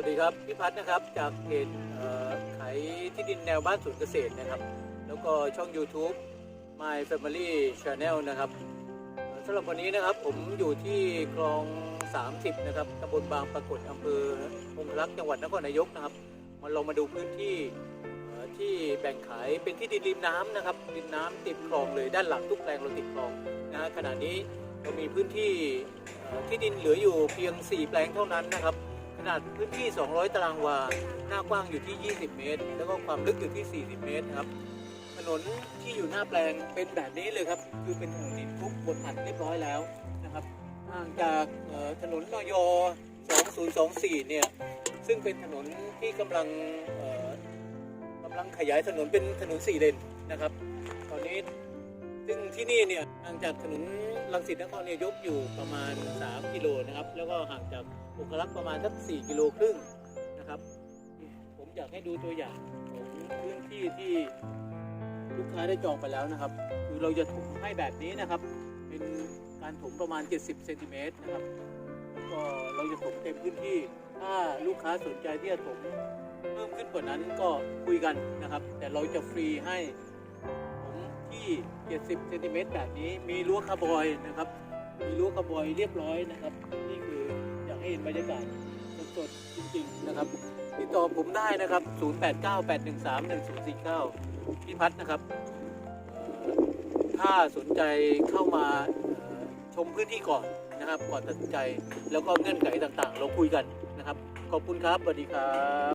วัสดีครับพี่พัฒน์นะครับจากเพจขายที่ดินแนวบ้านสวนเกษตรนะครับ แล้วก็ช่อง YouTube My Family Channel นะครับสำหรับวันนี้นะครับผมอยู่ที่คลอง 30 นะครับตำบลบางปรากฏอำเภอองคลักษ์จังหวัดนครนายกนะครับ มาลองมาดูพื้นที่ที่แบ่งขายเป็นที่ดินริมน้ำนะครับริมน้ำติดคลองเลยด้านหลังทุกแปลงเราติดคลองนะฮะขณะนี้เรามีพื้นที่ที่ดินเหลืออยู่เพียง 4 แปลงเท่านั้นนะครับ ขนาดพื้นที่ 200 ตารางวา หน้ากว้างอยู่ที่ 20 เมตร แล้วก็ความลึกอยู่ที่ 40 เมตรครับ ถนนที่อยู่หน้าแปลงเป็นแบบนี้เลยครับ คือเป็นถนนดินทุกบนอัดเรียบร้อยแล้วนะครับห่างจากถนนนย2024 เนี่ย ซึ่งเป็นถนนที่กำลังกำลังขยายถนนเป็นถนน4เลนนะครับ ตอนนี้ ซึ่งที่นี่เนี่ยห่างจากถนนลังสิตนครนายกอยู่ประมาณ 3 กิโลนะครับ แล้วก็ห่างจากองคลักษ์ประมาณสัก 4 กิโลครึ่งนะครับ ผมอยากให้ดูตัวอย่างของพื้นที่ที่ลูกค้าได้จองไปแล้วนะครับ คือเราจะถมให้แบบนี้นะครับ เป็นการถมประมาณ 70เซนติเมตรนะครับแล้วก็เราจะถมเต็มพื้นที่ ถ้าลูกค้าสนใจที่จะถมเพิ่มขึ้นกว่านั้นก็คุยกันนะครับ แต่เราจะฟรีให้ ที่ 70เซนติเมตรแบบนี้มีรั้วคาร์บอยนะครับ มีรั้วคาร์บอยเรียบร้อยนะครับ นี่คืออยากให้เห็นบรรยากาศสดๆจริงๆนะครับติดต่อผมได้นะครับ 0898131049พี่พัฒน์นะครับ ถ้าสนใจเข้ามาชมพื้นที่ก่อนนะครับ ก่อนตัดสินใจแล้วก็เงื่อนไขต่างๆ เราคุยกันนะครับ ขอบคุณครับสวัสดีครับ